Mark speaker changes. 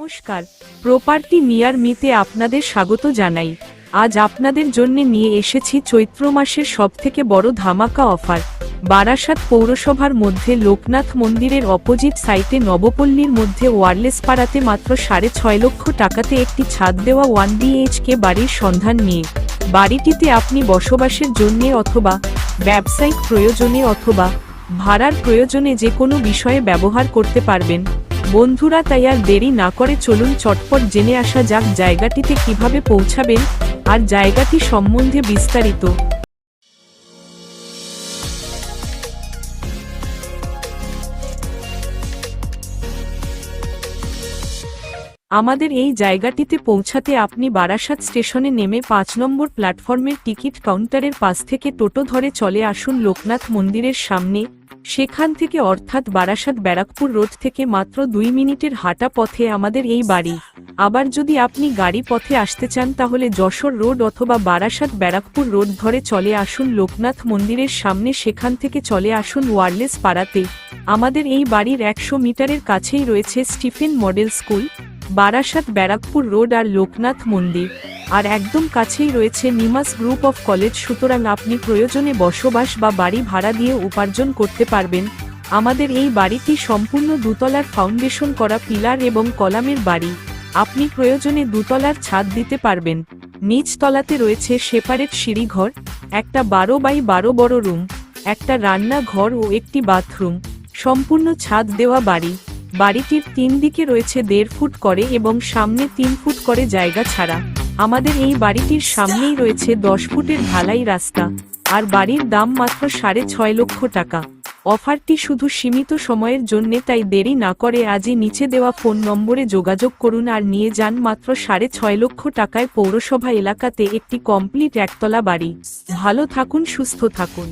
Speaker 1: নমস্কার। Property near মিতে আপনাদের স্বাগত জানাই। আজ আপনাদের জন্য নিয়ে এসেছি চৈত্র মাসের সবথেকে বড় ধামাকা অফার। বারাসাত পৌরসভার মধ্যে লোকনাথ মন্দিরের অপোজিট সাইটে নবপল্লীর মধ্যে ওয়ারলেস পাড়াতে মাত্র সাড়ে ছয় লক্ষ টাকাতে একটি ছাদ দেওয়া ওয়ান বিএইচকে বাড়ির সন্ধান নিয়ে। বাড়িটিতে আপনি বসবাসের জন্যে অথবা ব্যবসায়িক প্রয়োজনে অথবা ভাড়ার প্রয়োজনে যে কোনো বিষয়ে ব্যবহার করতে পারবেন। বন্ধুরা তাই আর দেরি না করে চলুন চটপট জেনে আসা যাক জায়গাটিতে কীভাবে পৌঁছাবেন আর জায়গাটি সম্বন্ধে বিস্তারিত। আমাদের এই জায়গাটিতে পৌঁছাতে আপনি বারাসাত স্টেশনে নেমে পাঁচ নম্বর প্ল্যাটফর্মের টিকিট কাউন্টারের পাশ থেকে টোটো ধরে চলে আসুন লোকনাথ মন্দিরের সামনে। সেখান থেকে অর্থাৎ বারাসাত ব্যারাকপুর রোড থেকে মাত্র দুই মিনিটের হাঁটা পথে আমাদের এই বাড়ি। আবার যদি আপনি গাড়ি পথে আসতে চান তাহলে যশোর রোড অথবা বারাসাত ব্যারাকপুর রোড ধরে চলে আসুন লোকনাথ মন্দিরের সামনে। সেখান থেকে চলে আসুন ওয়ারলেস পাড়াতে। আমাদের এই বাড়ির একশো মিটারের কাছেই রয়েছে Stephen model school. Barasat Barrackpore road আর লোকনাথ মন্দির। আর একদম কাছেই রয়েছে নিমাস গ্রুপ অফ কলেজ, সুতরাং আপনি প্রয়োজনে বসবাস বা বাড়ি ভাড়া দিয়ে উপার্জন করতে পারবেন। আমাদের এই বাড়িটি সম্পূর্ণ দুতলার ফাউন্ডেশন করা পিলার এবং কলামের বাড়ি। আপনি প্রয়োজনে দুতলার ছাদ দিতে পারবেন। নিচ তলাতে রয়েছে সেপারেট সিঁড়িঘর, একটা বারো বাই বারো বড় রুম, একটা রান্নাঘর ও একটি বাথরুম। সম্পূর্ণ ছাদ দেওয়া বাড়ি। বাড়িটির তিন দিকে রয়েছে দেড় ফুট করে এবং সামনে তিন ফুট করে জায়গা ছাড়া। আমাদের এই বাড়িটির সামনেই রয়েছে দশ ফুটের ঢালাই রাস্তা, আর বাড়ির দাম মাত্র সাড়ে ছয় লক্ষ টাকা। অফারটি শুধু সীমিত সময়ের জন্য তাই দেরি না করে আজই নিচে দেওয়া ফোন নম্বরে যোগাযোগ করুন আর নিয়ে যান মাত্র সাড়ে ছয় লক্ষ টাকায় পৌরসভা এলাকাতে একটি কমপ্লিট একতলা বাড়ি। ভালো থাকুন, সুস্থ থাকুন।